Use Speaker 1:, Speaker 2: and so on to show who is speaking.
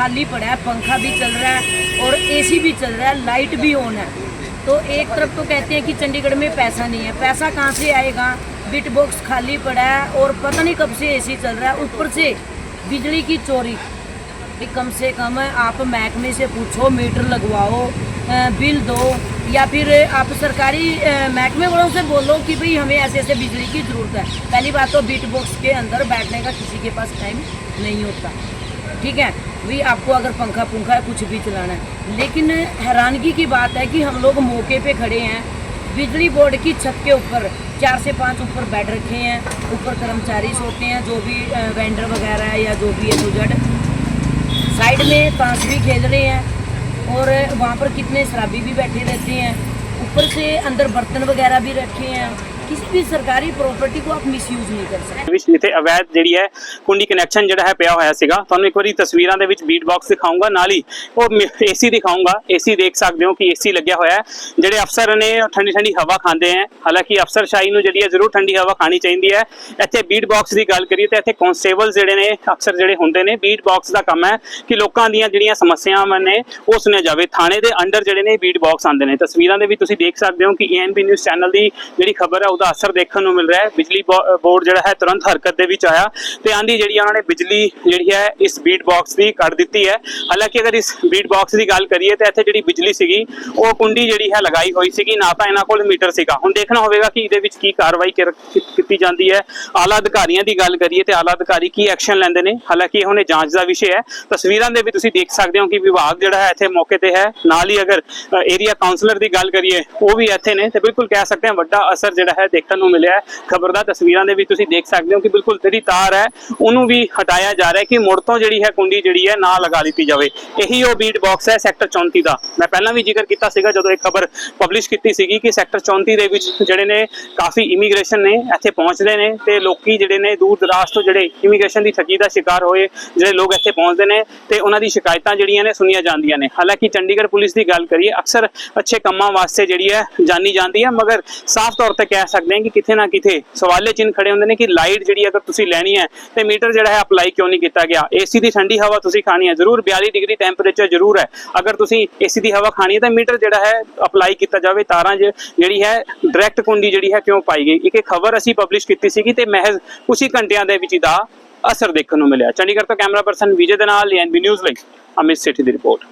Speaker 1: खाली पड़ा है, पंखा भी चल रहा है और एसी भी चल रहा है लाइट भी ऑन है। तो एक तरफ़ तो कहते हैं कि चंडीगढ़ में पैसा नहीं है। पैसा कहाँ से आएगा? बिट बॉक्स खाली पड़ा है और पता नहीं कब से एसी चल रहा है। ऊपर से बिजली की चोरी। कम से कम आप महकमे से पूछो, मीटर लगवाओ बिल दो, या फिर आप सरकारी महकमे वालों से बोलो कि भाई हमें ऐसे ऐसे बिजली की ज़रूरत है। पहली बात तो बीट बॉक्स के अंदर बैठने का किसी के पास टाइम नहीं होता। ठीक है? भाई आपको अगर पंखा पंखा है कुछ भी चलाना है। लेकिन हैरानगी की बात है कि हम लोग मौके पे खड़े हैं। बिजली बोर्ड की छत के ऊपर, चार से पाँच ऊपर बेड रखे हैं। ऊपर कर्मचारी सोते हैं, जो भी वेंडर वगैरह है या जो भी है जड। साइड में ताश भी खेल रहे हैं और वहाँ पर कितने शराबी भी बैठे रहते हैं। ऊपर से अंदर बर्तन वगैरह भी रखे हैं। किसी भी सरकारी प्रॉपर्टी को आप मिसयूज नहीं कर सकते
Speaker 2: ਵਿੱਚ ਜਿੱਥੇ ਅਵੈਧ ਜਿਹੜੀ ਹੈ ਕੁੰਡੀ ਕਨੈਕਸ਼ਨ ਜਿਹੜਾ ਹੈ ਪਿਆ ਹੋਇਆ ਸੀਗਾ ਤੁਹਾਨੂੰ ਇੱਕ ਵਾਰੀ ਤਸਵੀਰਾਂ ਦੇ ਵਿੱਚ ਬੀਟ ਬਾਕਸ ਦਿਖਾਉਂਗਾ ਨਾਲ ਹੀ ਉਹ ਏਸੀ ਦਿਖਾਉਂਗਾ ਏਸੀ ਦੇਖ ਸਕਦੇ ਹੋ ਕਿ ਏਸੀ ਲੱਗਿਆ ਹੋਇਆ ਹੈ ਜਿਹੜੇ ਅਫਸਰ ਨੇ ਉਹ ਠੰਡੀ ਠੰਡੀ ਹਵਾ ਖਾਂਦੇ ਹੈ ਹਾਲਾਂਕਿ ਅਫਸਰਸ਼ਾਹੀ ਨੂੰ ਜਿਹੜੀ ਹੈ ਜ਼ਰੂਰ ਠੰਡੀ ਹਵਾ ਖਾਣੀ ਚਾਹੀਦੀ ਹੈ ਇੱਥੇ ਬੀਟ ਬਾਕਸ ਦੀ ਗੱਲ ਕਰੀਏ ਤਾਂ ਇੱਥੇ ਕਨਸਟੇਬਲ ਜਿਹੜੇ ਨੇ ਅਫਸਰ ਜਿਹੜੇ ਹੁੰਦੇ ਨੇ ਬੀਟ ਬਾਕਸ ਦਾ ਕੰਮ ਹੈ ਕਿ ਲੋਕਾਂ ਦੀਆਂ ਜਿਹੜੀਆਂ ਸਮੱਸਿਆਵਾਂ ਨੇ ਉਹ ਸੁਣਿਆ ਜਾਵੇ ਥਾਣੇ ਦੇ ਅੰਡਰ ਜਿਹੜੇ ਨੇ ਬੀਟ ਬਾਕਸ ਆਉਂਦੇ ਨੇ ਤਸਵੀਰਾਂ ਦੇ ਵਿੱਚ ਤੁਸੀਂ ਦੇਖ ਸਕਦੇ ਹੋ ਕਿ ਏਐਨਬੀ ਨਿਊਜ਼ ਚੈਨਲ ਦੀ ਜਿਹੜੀ ਖਬਰ ਹੈ ਉਹਦਾ ਅਸਰ ਦੇਖਣ ਨੂੰ ਮਿਲ ਰਿਹਾ ਹੈ। ਬਿਜਲੀ ਬੋ- ਬੋਰਡ ਜਿਹੜਾ ਹੈ ਤੁਰੰਤ ਹਰਕਤ ਦੇ ਵਿੱਚ ਆਇਆ। ਤੇ ਆਂਦੀ ਜਿਹੜੀ ਉਹਨਾਂ ਨੇ ਬਿਜਲੀ ਜਿਹੜੀ ਹੈ, ਇਸ ਬੀਟ ਬਾਕਸ ਦੀ ਕੱਢ ਦਿੱਤੀ ਹੈ। ਹਾਲਾਂਕਿ ਅਗਰ ਇਸ ਬੀਟ ਬਾਕਸ ਦੀ ਗੱਲ ਕਰੀਏ, ਤਾਂ ਇੱਥੇ ਜਿਹੜੀ ਬਿਜਲੀ ਸੀਗੀ, ਉਹ ਕੁੰਡੀ ਜਿਹੜੀ ਹੈ ਲਗਾਈ ਹੋਈ ਸੀਗੀ, ਨਾ ਤਾਂ ਇਹਨਾਂ ਕੋਲ ਮੀਟਰ ਸੀਗਾ। ਹੁਣ ਦੇਖਣਾ ਹੋਵੇਗਾ ਕਿ ਇਹਦੇ ਵਿੱਚ ਕੀ ਕਾਰਵਾਈ ਕੀਤੀ ਜਾਂਦੀ ਹੈ। ਆਲਾ ਅਧਿਕਾਰੀਆਂ ਦੀ ਗੱਲ ਕਰੀਏ ਤੇ ਆਲਾ ਅਧਿਕਾਰੀ ਕੀ ਐਕਸ਼ਨ ਲੈਂਦੇ ਨੇ? ਹਾਲਾਂਕਿ ਇਹ ਹੁਣੇ ਜਾਂਚ ਦਾ ਵਿਸ਼ੇ ਹੈ। ਤਸਵੀਰਾਂ ਦੇ ਵੀ ਤੁਸੀਂ ਦੇਖ ਸਕਦੇ ਹੋ ਕਿ ਵਿਭਾਗ ਜਿਹੜਾ ਹੈ, ਇੱਥੇ ਮੌਕੇ ਤੇ ਹੈ। ਨਾਲ ਹੀ ਅਗਰ ਏਰੀਆ ਕਾਉਂਸਲਰ ਦੀ ਗੱਲ ਕਰੀਏ, ਉਹ ਵੀ ਇੱਥੇ ਨੇ। ਤੇ ਬਿਲਕੁਲ ਕਹਿ ਸਕਦੇ ਹਾਂ, ਵੱਡਾ ਅਸਰ ਜਿਹੜਾ ਹੈ ਦੇਖਣ ਨੂੰ ਮਿਲਿਆ ਖ਼ਬਰਦਾਰ ਤਸਵੀਰਾਂ ਦੇ ਵਿੱਚ ਤੁਸੀਂ ਦੇਖ ਸਕਦੇ ਹੋ ਕਿ ਬਿਲਕੁਲ ਜਿਹੜੀ ਤਾਰ ਹੈ, ਉਹਨੂੰ ਵੀ ਹਟਾਇਆ ਜਾ ਰਿਹਾ ਕਿ ਮੁੜ ਤੋਂ ਜਿਹੜੀ ਹੈ ਕੁੰਡੀ ਜਿਹੜੀ ਹੈ ਨਾ ਲਗਾ ਦਿੱਤੀ ਜਾਵੇ। ਇਹੀ ਉਹ ਬੀਟ ਬਾਕਸ ਹੈ ਸੈਕਟਰ 34 ਦਾ। ਮੈਂ ਪਹਿਲਾਂ ਵੀ ਜ਼ਿਕਰ ਕੀਤਾ ਸੀਗਾ ਜਦੋਂ ਇੱਕ ਖਬਰ ਪਬਲਿਸ਼ ਕੀਤੀ ਸੀਗੀ ਕਿ ਸੈਕਟਰ 34 ਦੇ ਵਿੱਚ ਜਿਹੜੇ ਨੇ ਕਾਫੀ ਇਮੀਗ੍ਰੇਸ਼ਨ ਨੇ, ਇੱਥੇ ਪਹੁੰਚਦੇ ਨੇ ਤੇ ਲੋਕੀ ਜਿਹੜੇ ਨੇ ਦੂਰ ਦਰਾਜ਼ ਤੋਂ ਜਿਹੜੇ ਇਮੀਗ੍ਰੇਸ਼ਨ ਦੀ ਠੱਗੀ ਦਾ ਸ਼ਿਕਾਰ ਹੋਏ, ਜਿਹੜੇ ਲੋਕ ਇੱਥੇ ਪਹੁੰਚਦੇ ਨੇ ਤੇ ਉਹਨਾਂ ਦੀ ਸ਼ਿਕਾਇਤਾਂ ਜਿਹੜੀਆਂ ਨੇ ਸੁਣੀਆਂ ਜਾਂਦੀਆਂ ਨੇ। ਹਾਲਾਂਕਿ ਚੰਡੀਗੜ੍ਹ ਪੁਲਿਸ ਦੀ ਗੱਲ ਕਰੀਏ, ਅਕਸਰ ਅੱਛੇ ਕੰਮਾਂ ਵਾਸਤੇ ਜਿਹੜੀ ਹੈ ਜਾਣੀ ਜਾਂਦੀ ਹੈ, ਮਗਰ ਸਾਫ਼ ਤੌਰ ਤੇ ਕਹਿ ਸਕਦੇ ਹਾਂ ਕਿ ਕਿਥੇ ਨਾ ਕਿਥੇ ਸਵਾਲੇ ਚਿੰਨ ਖੜੇ ਹੁੰਦੇ ਨੇ ਕਿ ਲਾਈਟ ਜਿਹੜੀ ਅਗਰ ਤੁਸੀਂ ਲੈਣੀ ਹੈ ਤੇ ਮੀਟਰ ਜਿਹੜਾ ਹੈ ਅਪਲਾਈ ਕਿਉਂ ਨਹੀਂ ਕੀਤਾ ਗਿਆ? ਏਸੀ ਦੀ ਠੰਡੀ ਹਵਾ ਤੁਸੀਂ ਖਾਣੀ ਹੈ, ਜ਼ਰੂਰ 42 ਡਿਗਰੀ ਟੈਂਪਰੇਚਰ ਜ਼ਰੂਰ ਹੈ। ਅਗਰ ਤੁਸੀਂ ਏਸੀ ਦੀ ਹਵਾ ਖਾਣੀ ਹੈ ਤਾਂ ਮੀਟਰ ਜਿਹੜਾ ਹੈ ਅਪਲਾਈ ਕੀਤਾ ਜਾਵੇ, ਤਾਰਾਂ 'ਚ ਜਿਹੜੀ ਹੈ ਡਾਇਰੈਕਟ ਕੁੰਡੀ ਜਿਹੜੀ ਹੈ ਕਿਉਂ ਪਾਈ ਗਈ? ਇੱਕ ਖਬਰ ਅਸੀਂ ਪਬਲਿਸ਼ ਕੀਤੀ ਸੀਗੀ ਤੇ ਮਹਿਜ਼ ਕੁਝ ਘੰਟਿਆਂ ਦੇ ਵਿੱਚ ਦਾ ਅਸਰ ਦੇਖਣ ਨੂੰ ਮਿਲਿਆ। ਚੰਡੀਗੜ੍ਹ ਤੋਂ ਕੈਮਰਾ ਪਰਸਨ ਵਿਜੇ ਦੇ ਨਾਲ ਐਨਬੀ ਨਿਊਜ਼ ਲਈ ਅਮਿਤ ਸੇਠੀ ਦੀ ਰਿਪੋਰਟ।